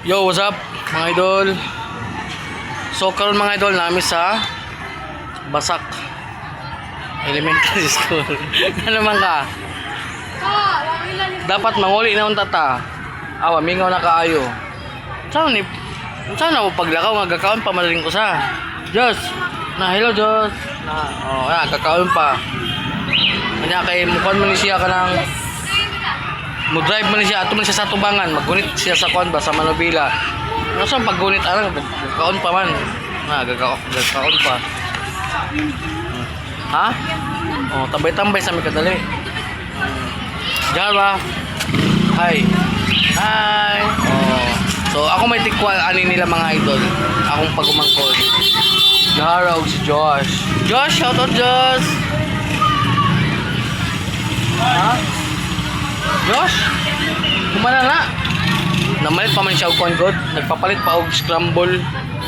Yo, what's up mga idol? So karon mga idol namin sa Basak Elementary School. ano naman ka? Dapat manguli na unta ta. Awa mingaw na kaayo. Saan ni Saan na paglakaw nga gakaon pa madaling ko sa. Diyos. Na hello Diyos. Na oh, ya gakaon pa. Kanya kay mukhan mo ni siya kanang mo drive man siya ato man siya sa tubangan maggunit siya sa kuan ba sa Manobila ano sa paggunit ano gagkaon pa man. Ha gagkaon gagkaon pa. Ha? Oh tambay tambay sa mi kadali. Jara hi. Hi. Oh so ako may tikwa ani nila mga idol. Akong pagumangkol. Jara si Josh. Josh shout out Josh! Ha Josh, kumana na. Namalit pa man siya og kuan god. Nagpapalit pa og scramble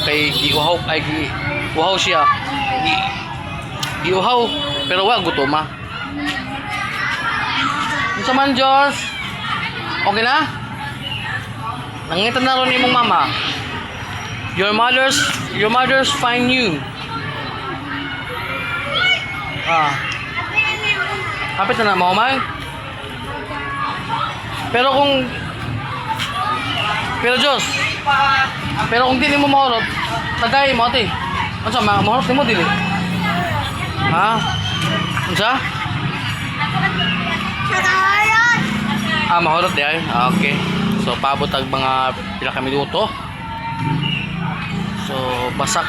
kay giuhaw ay gi uhaw siya. Gi giuhaw pero wa gutoma. Unsa man Josh? Okay na? Nangitan na ron imong mama. Your mother's your mother's find you. Ah. Kapit na na mo, May? Pero kung Pero Diyos Pero kung dili mo mahurot Tagay mo ate Ano sa mahurot mo dili Ha? Ano sa? Ah, mahurot di ay? Ah, okay So paabot ang mga pila kami luto So basak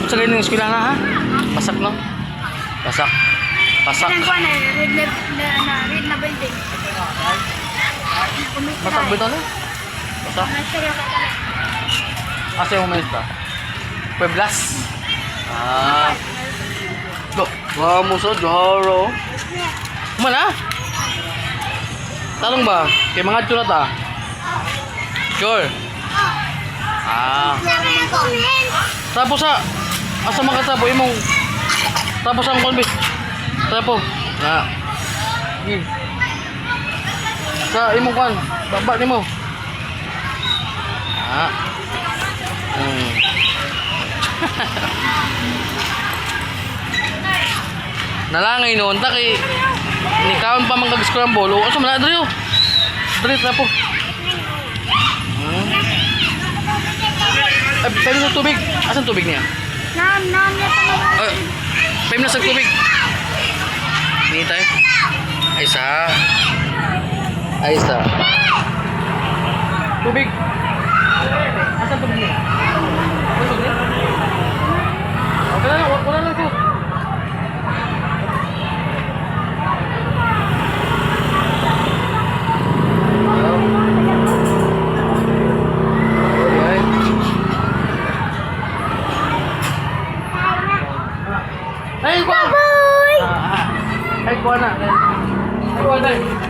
Ano sa ganyan yung eskwela na ha? Basak no? Basak Basak Ilan ko na, red na, na, na, red na building. Basak ba ito ka ka. Asa yung umalis Pueblas. Ah. Do, vamos sa Jaro. Mana? Talong ba? Kay mga tuna ta. Sure. Ah. Tapos sa asa makatapo imong tapos ang konbis. Tapo. Na. Hmm. Sa imong kwan, baba nimo. Ah. Hmm. Nalangay noon ta kay ni kaon pa man kag scramble. O sa man diri. Diri tapo. Hmm. Ay, pwede sa tubig. Asan tubig niya? Nam, nam, na pa. Ay, pwede na sa tubig. Hindi tayo. Ay, isa. Isa. Tubig. Asan tubig? Okay na wala lang ito. Ay, kuha! Boy! Ah, Ay, kuha na. Ay, kuha na.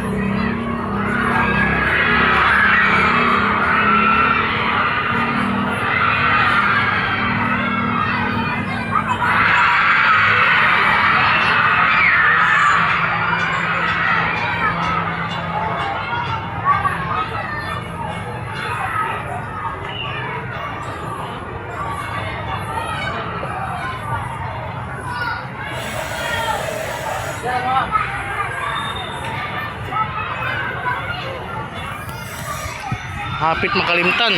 Hapit makalimtan.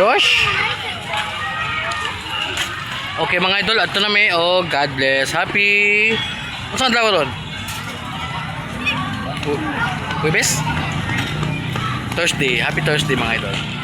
Josh? Okay mga idol, ato na may oh, God bless. Happy. Saan daw ron? Huwebes? Thursday. Happy Thursday mga idol.